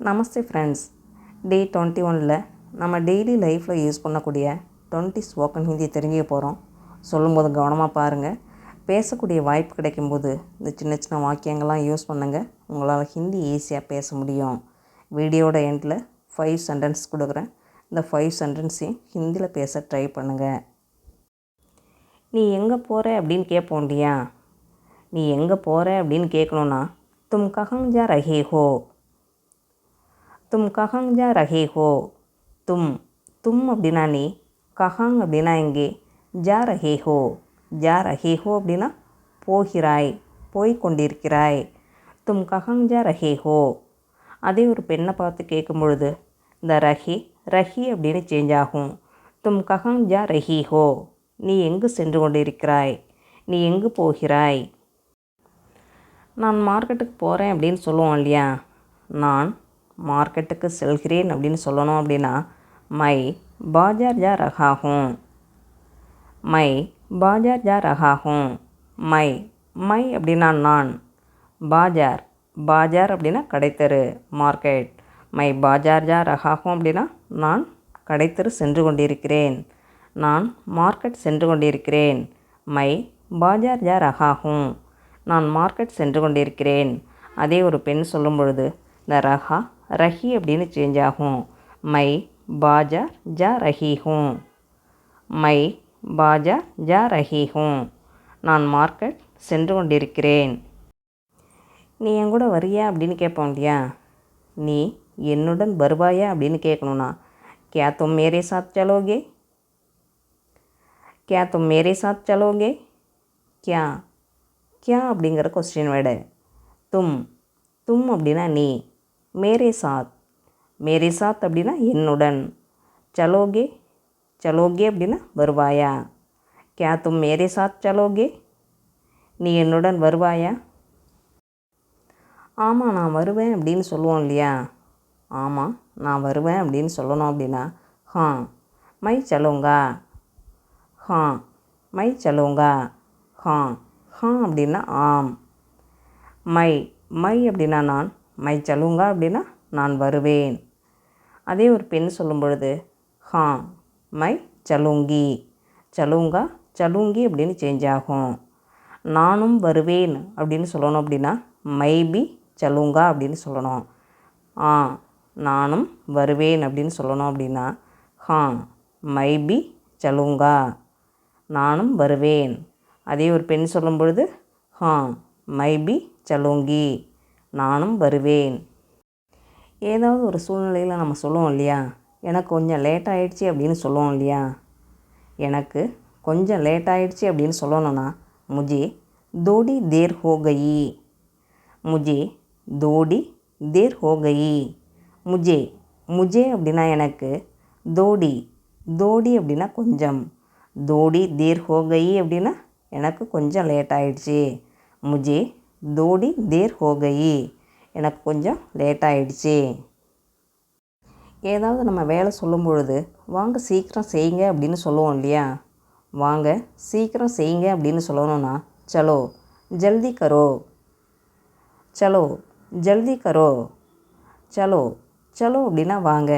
நமஸ்தே friends day twenty ஒனில் நம்ம daily லைஃப்பில் யூஸ் பண்ணக்கூடிய டுவெண்ட்டி ஸ்போக்கன் ஹிந்தி தெரிஞ்சுக்க போகிறோம் சொல்லும்போது கவனமாக பாருங்கள் பேசக்கூடிய வாய்ப்பு கிடைக்கும்போது இந்த சின்ன சின்ன வாக்கியங்கள்லாம் யூஸ் பண்ணுங்கள் உங்களால் ஹிந்தி ஈஸியாக பேச முடியும். வீடியோட எண்டில் ஃபைவ் சென்டென்ஸ் கொடுக்குறேன். இந்த ஃபைவ் சென்டென்ஸையும் ஹிந்தியில் பேச ட்ரை பண்ணுங்கள் நீ எங்கே போகிற அப்படின்னு கேட்போம் இல்லையா? நீ எங்கே போகிற அப்படின்னு கேட்கணுன்னா தும் கஹங் ஜா ரஹே ஹோ. தும் கஹங் ஜா ரஹே ஹோ. தும் தும் அப்படின்னா நீ கஹாங் அப்படின்னா இங்கே ஜா ரஹே ஹோ. ஜா ரஹே ஹோ அப்படின்னா போகிறாய் போய் கொண்டிருக்கிறாய் தும் கஹங் ஜா ரஹே ஹோ. அதே ஒரு பெண்ணை பார்த்து கேட்கும் பொழுது இந்த ரஹி ரஹி அப்படின்னு சேஞ்ச் ஆகும். தும் கஹங் ஜா ரஹி ஹோ. நீ எங்கு சென்று கொண்டிருக்கிறாய்? நீ எங்கு போகிறாய்? நான் மார்க்கெட்டுக்கு போகிறேன் அப்படின்னு சொல்லுவோம் இல்லையா? நான் மார்க்கெட்டுக்கு செல்கிறேன் அப்படின்னு சொல்லணும் அப்படின்னா மை பாஜார் ஜா ரகாகும் மை பாஜார் ஜா ரகாகும் மை மை அப்படின்னா நான். பாஜார் பாஜார் அப்படின்னா கடைத்தெரு மார்க்கெட். மை பாஜார் ஜா ரகாகும் அப்படின்னா நான் கடைத்தெரு சென்று கொண்டிருக்கிறேன். நான் மார்க்கெட் சென்று கொண்டிருக்கிறேன். மை பாஜார் ஜா ரகாகும் நான் மார்க்கெட் சென்று கொண்டிருக்கிறேன். அதே ஒரு பெண் சொல்லும் பொழுது இந்த ரஹா ரஹி அப்படின்னு சேஞ்ச் ஆகும் மை பாஜா ஜா ரஹி ஹூம் மை பாஜா ஜா ரஹி ஹூம் நான் மார்க்கெட் சென்று கொண்டிருக்கிறேன் நீ என் கூட வரியா அப்படின்னு கேட்போம் இல்லையா நீ என்னுடன் வருவாயா அப்படின்னு கேட்கணுன்னா क्या तुम मेरे साथ चलोगे क्या तुम मेरे साथ चलोगे क्या क्या அப்படிங்கிற கொஸ்டின் வேர்டு தும் தும் அப்படின்னா நீ மேரே சாத் மேரே சாத் அப்படின்னா என்னுடன். சலோகே சலோகே அப்படின்னா வருவாயா? கே தும் மேரே சாத் சலோகே நீ என்னுடன் வருவாயா? ஆமாம் நான் வருவேன் அப்படின்னு சொல்லுவோம் இல்லையா? ஆமாம் நான் வருவேன் அப்படின்னு சொல்லணும் அப்படின்னா ஹா மை சலோங்கா ஹா மை சலோங்கா ஹா ஹா அப்படின்னா ஆம். மை மை அப்படின்னா நான் மை சலுங்கா அப்படின்னா நான் வருவேன். அதே ஒரு பெண் சொல்லும் பொழுது ஹா மை சலுங்கி சலுங்கா சலுங்கி அப்படின்னு சேஞ்ச் ஆகும். நானும் வருவேன் அப்படின்னு சொல்லணும் அப்படின்னா மைபி சலுங்கா அப்படின்னு சொல்லணும். ஆ நானும் வருவேன் அப்படின்னு சொல்லணும் அப்படின்னா ஹா மைபி சலுங்கா நானும் வருவேன். அதே ஒரு பெண் சொல்லும் பொழுது ஹா மைபி சலுங்கி நானும் வருவேன். ஏதாவது ஒரு சூழ்நிலையில் நம்ம சொல்லுவோம் இல்லையா? எனக்கு கொஞ்சம் லேட் ஆகிடுச்சி அப்படின்னு சொல்லுவோம் இல்லையா? எனக்கு கொஞ்சம் லேட் ஆகிடுச்சி அப்படின்னு சொல்லணும்னா முஜே தோடி தேர் ஹோகை முஜே தோடி தேர் ஹோகை முஜே முஜே அப்படின்னா எனக்கு தோடி தோடி அப்படின்னா கொஞ்சம். தோடி தேர் ஹோகயி அப்படின்னா எனக்கு கொஞ்சம் லேட் ஆகிடுச்சி முஜே தோடி தேர் ஹோகயி. எனக்கு கொஞ்சம் லேட் ஆகிடுச்சி ஏதாவது நம்ம வேலை சொல்லும் பொழுது வாங்க சீக்கிரம் செய்யுங்க அப்படின்னு சொல்லுவோம் இல்லையா? வாங்க சீக்கிரம் செய்யுங்க அப்படின்னு சொல்லணும்னா சலோ ஜல்தி கரோ. சலோ ஜல்தி கரோ. சலோ சலோ அப்படின்னா வாங்க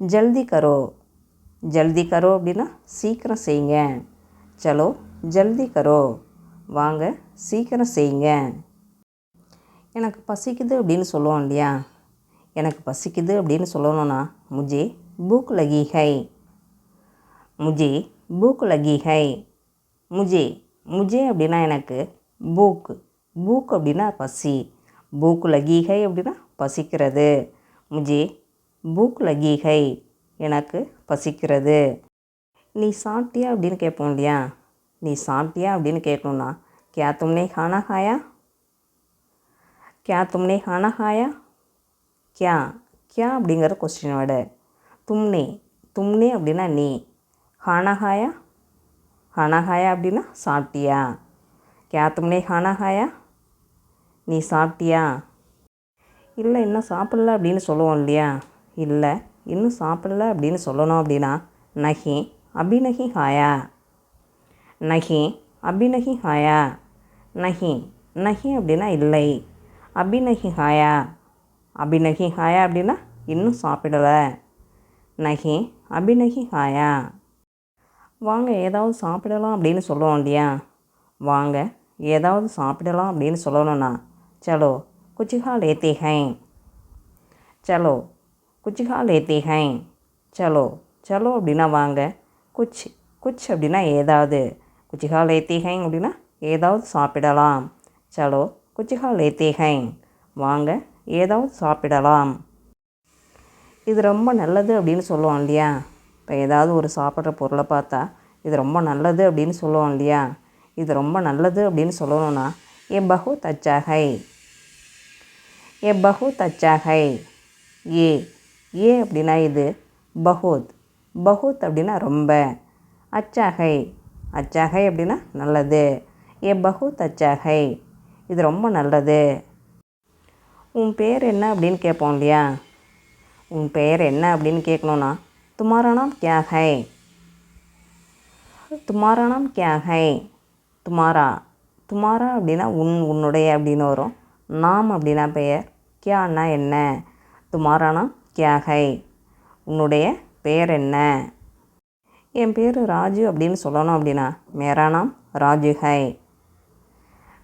ஜல்தி கரோ. ஜல்தி கரோ அப்படின்னா சீக்கிரம் செய்யுங்க. சலோ ஜல்தி கரோ. வாங்க சீக்கிரம் செய்யுங்க. எனக்கு பசிக்குது அப்படின்னு சொல்லுவோம் இல்லையா? எனக்கு பசிக்குது அப்படின்னு சொல்லணும்னா முஜே பூக் லகி ஹை முஜே பூக் லகி ஹை முஜே முஜே அப்படின்னா எனக்கு பூக் பூக் அப்படின்னா பசி. பூக் லகி ஹை அப்படின்னா பசிக்கிறது. முஜே பூக் லகி ஹை எனக்கு பசிக்கிறது. நீ சாப்பிட்டியா அப்படின்னு கேட்போம் இல்லையா? நீ சாப்பிட்டியா அப்படின்னு கேட்கணுன்னா क्या तुमने खाना खाया क्या तुमने खाना खाया क्या क्या அப்படிங்கிற கொஸ்டின் வேர்டு தும்னே தும்னே அப்படின்னா நீ खाना खाया खाना खाया அப்படின்னா சாப்பிட்டியா क्या तुमने खाना खाया நீ சாப்பிட்டியா இல்லை இன்னும் சாப்பிடல அப்படின்னு சொல்லுவோம் இல்லையா இல்லை இன்னும் சாப்பிடல அப்படின்னு சொல்லணும் அப்படின்னா நஹி அபி நஹி ஹாயா நஹி அபிநகி ஹாயா. நஹி நஹி அப்படின்னா இல்லை. அபிநகி ஹாயா. அபிநகி ஹாயா அப்படின்னா இன்னும் சாப்பிடலை. நகி அபிநகி ஹாயா. வாங்க ஏதாவது சாப்பிடலாம் அப்படின்னு சொல்லுவோம் இல்லையா? வாங்க ஏதாவது சாப்பிடலாம் அப்படின்னு சொல்லணும்னா சலோ குச்சிகா லேத்தே ஹை சலோ குச்சிகா லேத்தே ஹை சலோ சலோ அப்படின்னா வாங்க குச் குச் அப்படின்னா ஏதாவது. குச்சிகா லேத்தே அப்படின்னா ஏதாவது சாப்பிடலாம். சலோ குச்சிகா லேத்தே வாங்க ஏதாவது சாப்பிடலாம். இது ரொம்ப நல்லது அப்படின்னு சொல்லுவோம் இல்லையா? இப்போ ஏதாவது ஒரு சாப்பிட்ற பொருளை பார்த்தா இது ரொம்ப நல்லது அப்படின்னு சொல்லுவோம் இல்லையா? இது ரொம்ப நல்லது அப்படின்னு சொல்லணும்னா ஏ பஹு தச்சாகை. ஏ பஹு தச்சாகை. ஏ. ஏ அப்படின்னா இது பகுத் பகுத் அப்படின்னா ரொம்ப. அச்சாகை. அச்சாகை அப்படின்னா நல்லது. ஏ பகுத் அச்சாகை இது ரொம்ப நல்லது. உன் பேர் என்ன அப்படின்னு கேட்போம் இல்லையா? உன் பெயர் என்ன அப்படின்னு கேட்கணுன்னா துமாரா கியாகை. கியா ஹை துமாரா. கியா ஹை துமாரா துமாரா அப்படின்னா உன் உன்னுடைய அப்படின்னு வரும். நாம் அப்படின்னா பெயர். கியான்னா என்ன? துமாரா கியாகை. கியா ஹை உன்னுடைய பெயர் என்ன? என் பேர் ராஜு அப்படின்னு சொல்லணும் அப்படின்னா மேரா நாம் ராஜு ஹை.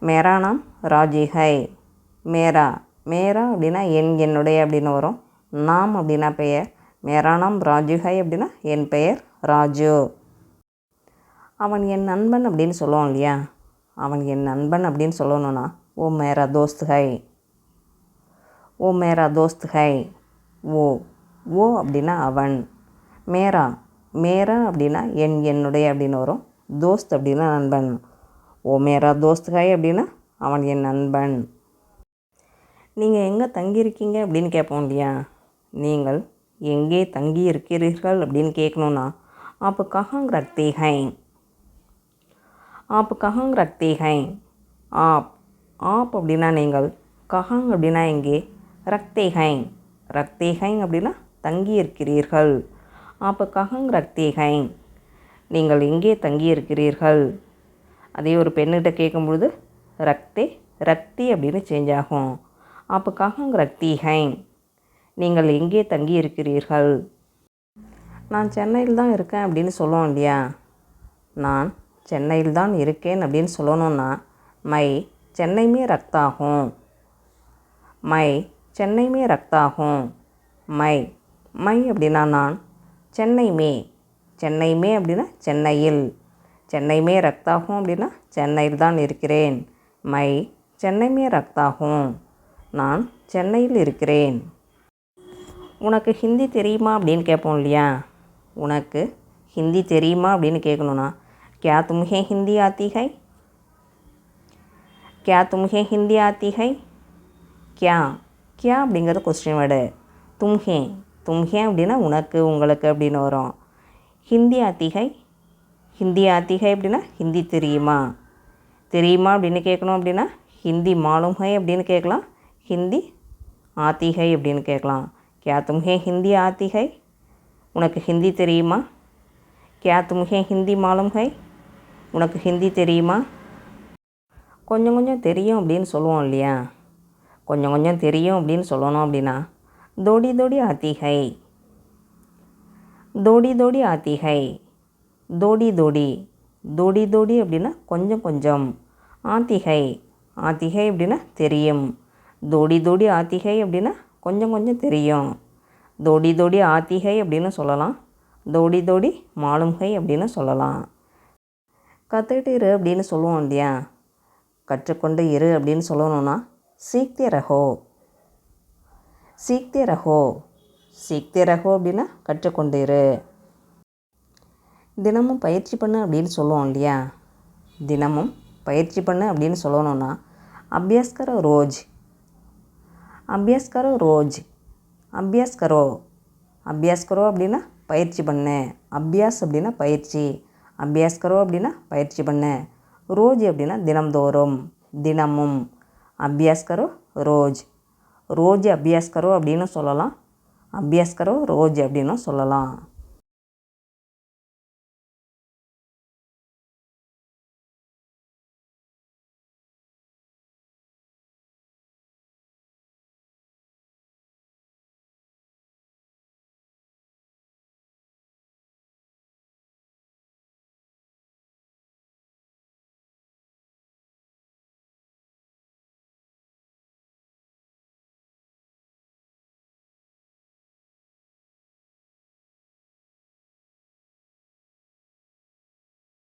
மேரா நாம் ராஜு ஹை. மேரா மேரா அப்படின்னா என் என்னுடைய அப்படின்னு வரும். நாம் அப்படின்னா பெயர். மேரா நாம் ராஜு ஹை அப்படின்னா என் பெயர் ராஜு. அவன் என் நண்பன் அப்படின்னு சொல்லுவோம் இல்லையா? அவன் என் நண்பன் அப்படின்னு சொல்லணும்னா ஓ மேரா தோஸ்து ஹை. ஓ மேரா தோஸ்து ஹை. ஓ ஓ அப்படின்னா அவன். மேரா மேரா அப்படின்னா என் என்னுடைய அப்படின்னு வரும். தோஸ்த் அப்படின்னா நண்பன். ஓ மேரா தோஸ்த் ஹை அப்படின்னா அவன் என் நண்பன். நீங்கள் எங்கே தங்கியிருக்கீங்க அப்படின்னு கேட்போம் இல்லையா? நீங்கள் எங்கே தங்கி இருக்கிறீர்கள் அப்படின்னு கேட்கணுன்னா ஆப்பு கஹாங் ரக்தே ஹை ஆப் கஹாங் ரக்தே ஹை ஆப் ஆப் அப்படின்னா நீங்கள் கஹாங் அப்படின்னா எங்கே? ரக்தே ஹை ரக்தே ஹைங் அப்படின்னா தங்கி இருக்கிறீர்கள் ஆப்பு கஹாங் நீங்கள் எங்கே தங்கி இருக்கிறீர்கள் அதே ஒரு பெண்ணிட்ட கேட்கும்பொழுது ரக்தே ரக்தி அப்படின்னு சேஞ்ச் ஆகும். அப்போ கஹாங் நீங்கள் எங்கே தங்கி இருக்கிறீர்கள் நான் சென்னையில் தான் இருக்கேன் அப்படின்னு சொல்லுவோம் இல்லையா? நான் சென்னையில் தான் இருக்கேன் அப்படின்னு சொல்லணும்னா மை சென்னைமே ரக்தாகும். மை சென்னைமே ரக்தாகும். மை மை அப்படின்னா நான் சென்னை மே. சென்னை மே அப்படின்னா சென்னையில். சென்னை மே ரத்தாகும் அப்படின்னா சென்னையில் தான் இருக்கிறேன். மை சென்னை மே ரத்தாகும். நான் சென்னையில் இருக்கிறேன். உனக்கு ஹிந்தி தெரியுமா அப்படின்னு கேட்போம் இல்லையா? உனக்கு ஹிந்தி தெரியுமா அப்படின்னு கேட்கணும்னா கே தும்ஹே ஹிந்தி ஆத்தி ஹை? கே தும்ஹே ஹிந்தி ஆத்தி ஹை? கியா. கியா அப்படிங்கிறது கொஸ்டின் வேர்டு தும்ஹே தும்ஹே அப்படின்னா உனக்கு உங்களுக்கு அப்படின்னு வரும். ஹிந்தி ஆத்திகை ஹிந்தி ஆத்திகை அப்படின்னா ஹிந்தி தெரியுமா? தெரியுமா அப்படின்னு கேட்கணும் அப்படின்னா ஹிந்தி மாலும் அப்படின்னு கேட்கலாம். ஹிந்தி ஆத்திகை அப்படின்னு கேட்கலாம். கே தும்ஹே ஹிந்தி ஆத்திகை? உனக்கு ஹிந்தி தெரியுமா? கே தும்ஹே ஹிந்தி மாலும் உனக்கு ஹிந்தி தெரியுமா? கொஞ்சம் கொஞ்சம் தெரியும் அப்படின்னு சொல்லுவோம் இல்லையா? கொஞ்சம் கொஞ்சம் தெரியும் அப்படின்னு சொல்லணும் அப்படின்னா தோடி தோடி ஆத்திகை. தோடி தோடி ஆத்திகை. தோடி தோடி. தோடி தோடி அப்படின்னா கொஞ்சம் கொஞ்சம். ஆத்திகை. ஆத்திகை அப்படின்னா தெரியும். தோடி தோடி ஆத்திகை அப்படின்னா கொஞ்சம் கொஞ்சம் தெரியும். தோடி தோடி ஆத்திகை அப்படின்னு சொல்லலாம். தோடி தோடி மாலும்கை அப்படின்னு சொல்லலாம். கற்றுக்கிட்டு இரு அப்படின்னு சொல்லுவோம் இல்லையா? கற்றுக்கொண்டு இரு அப்படின்னு சொல்லணும்னா சீக்தே ரஹோ சீக்தே ரஹோ சீக்தே ரஹோ அப்படின்னா கற்றுக்கொண்டிரு. தினமும் பயிற்சி பண்ணு அப்படின்னு சொல்லுவோம் இல்லையா? தினமும் பயிற்சி பண்ணு அப்படின்னு சொல்லணும்னா அபியாஸ் கரோ ரோஜ். அபியாஸ் கரோ ரோஜ். அபியாஸ் கரோ அபியாஸ் கரோ அப்படின்னா பயிற்சி பண்ணு. அபியாஸ் அப்படின்னா பயிற்சி. அபியாஸ் கரோ அப்படின்னா பயிற்சி பண்ணு. ரோஜ் அப்படின்னா தினம்தோறும். தினமும். அபியாஸ் கரோ ரோஜ். ரோஜ் அபியாஸ்கரோ அப்படின்னு சொல்லலாம். அபியாஸ்கரோ ரோஜ் அப்படின்னும் சொல்லலாம்.